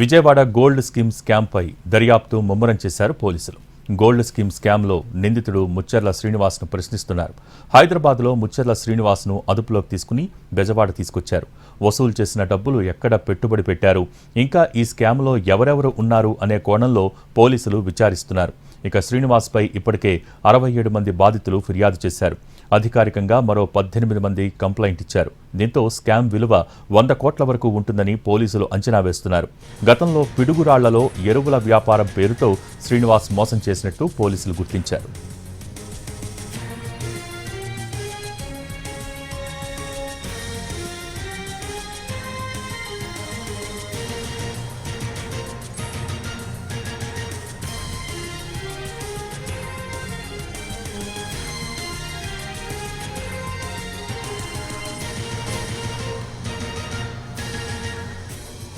Vijayawada gold scheme స్కామ్పై దర్యాప్తు ముమ్మరం చేశారు పోలీసులు. గోల్డ్ స్కీమ్ స్కామ్లో నిందితుడు ముచ్చర్ల శ్రీనివాస్ను ప్రశ్నిస్తున్నారు. హైదరాబాద్లో ముచ్చర్ల శ్రీనివాస్ను అదుపులోకి తీసుకుని బెజవాడ తీసుకొచ్చారు. వసూలు చేసిన డబ్బులు ఎక్కడ పెట్టుబడి పెట్టారు? ఇంకా ఈ స్కామ్లో ఎవరెవరు ఉన్నారు అనే కోణంలో పోలీసులు విచారిస్తున్నారు. ఇక శ్రీనివాస్పై ఇప్పటికే అరవై ఏడు మంది బాధితులు ఫిర్యాదు చేశారు. అధికారికంగా మరో పద్దెనిమిది మంది కంప్లైంట్ ఇచ్చారు. దీంతో స్కామ్ విలువ వంద కోట్ల వరకు ఉంటుందని పోలీసులు అంచనా వేస్తున్నారు. గతంలో పిడుగురాళ్ళలో ఎరువుల వ్యాపారం పేరుతో శ్రీనివాస్ మోసం చేసినట్టు పోలీసులు గుర్తించారు.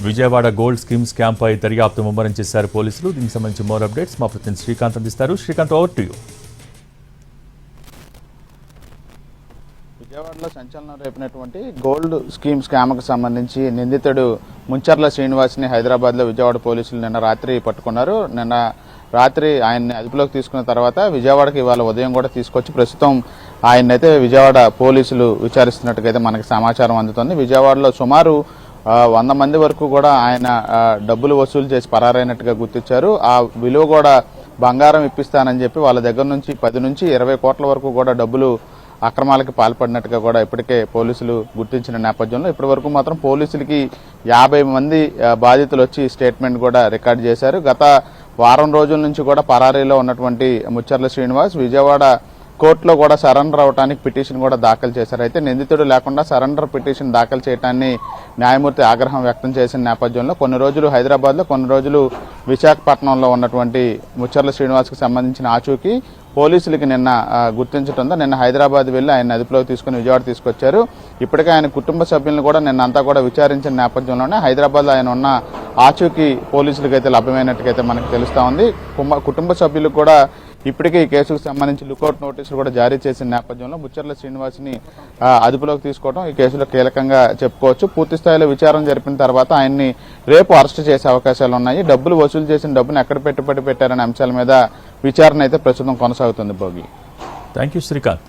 విజయవాడ గోల్డ్ స్కీమ్ స్కామ్పై దర్యాప్తు ముమ్మరం చేశారు పోలీసులు. దీనికి సంబంధించి మోర్ అప్డేట్స్ మా ప్రతినిధి శ్రీకాంత్ అందిస్తారు. శ్రీకాంత్ ఓవర్ టు యూ విజయవాడలో సంచలనం రేపినటువంటి గోల్డ్ స్కీమ్ స్కామ్కు సంబంధించి నిందితుడు ముంచర్ల శ్రీనివాస్ని హైదరాబాద్లో విజయవాడ పోలీసులు నిన్న రాత్రి పట్టుకున్నారు. నిన్న రాత్రి ఆయన్ని అదుపులోకి తీసుకున్న తర్వాత విజయవాడకి ఇవాళ ఉదయం కూడా తీసుకొచ్చి ప్రస్తుతం ఆయన్నైతే విజయవాడ పోలీసులు విచారిస్తున్నట్టుగా అయితే మనకి సమాచారం అందుతుంది. విజయవాడలో సుమారు వంద మంది వరకు కూడా ఆయన డబ్బులు వసూలు చేసి పరారైనట్టుగా గుర్తించారు. ఆ విలువ కూడా బంగారం ఇప్పిస్తానని చెప్పి వాళ్ళ దగ్గర నుంచి పది నుంచి ఇరవై కోట్ల వరకు కూడా డబ్బులు అక్రమాలకు పాల్పడినట్టుగా కూడా ఇప్పటికే పోలీసులు గుర్తించిన నేపథ్యంలో ఇప్పటి వరకు మాత్రం పోలీసులకి యాభై మంది బాధితులు వచ్చి స్టేట్మెంట్ కూడా రికార్డ్ చేశారు. గత వారం రోజుల నుంచి కూడా పరారీలో ఉన్నటువంటి ముచ్చర్ల శ్రీనివాస్ విజయవాడ కోర్టులో కూడా సరెండర్ అవడానికి పిటిషన్ కూడా దాఖలు చేశారు. అయితే నిందితుడు లేకుండా సరెండర్ పిటిషన్ దాఖలు చేయడాన్ని న్యాయమూర్తి ఆగ్రహం వ్యక్తం చేసిన నేపథ్యంలో కొన్ని రోజులు హైదరాబాద్లో కొన్ని రోజులు విశాఖపట్నంలో ఉన్నటువంటి ముచ్చర్ల శ్రీనివాస్కి సంబంధించిన ఆచూకీ పోలీసులకి నిన్న గుర్తించడంతో నిన్న హైదరాబాద్ వెళ్ళి ఆయన అదుపులోకి తీసుకుని విజయవాడ తీసుకొచ్చారు. ఇప్పటికే ఆయన కుటుంబ సభ్యులను కూడా నిన్న అంతా కూడా విచారించిన నేపథ్యంలోనే హైదరాబాద్లో ఆయన ఉన్న ఆచూకీ పోలీసులకైతే అయితే మనకు తెలుస్తూ ఉంది. కుమ్మ- కుటుంబ సభ్యులకు కూడా ఇప్పటికే ఈ కేసుకు సంబంధించి లుకౌట్ నోటీసులు కూడా జారీ చేసిన నేపథ్యంలో ముచ్చర్ల శ్రీనివాస్ని అదుపులోకి తీసుకోవడం ఈ కేసులో కీలకంగా చెప్పుకోవచ్చు. పూర్తి స్థాయిలో విచారణ జరిపిన తర్వాత ఆయన్ని రేపు అరెస్ట్ చేసే అవకాశాలు ఉన్నాయి. డబ్బులు వసూలు చేసిన డబ్బును ఎక్కడ పెట్టుబడి పెట్టారనే అంశాల మీద విచారణ అయితే ప్రస్తుతం కొనసాగుతుంది భోగి. Thank you Srikanth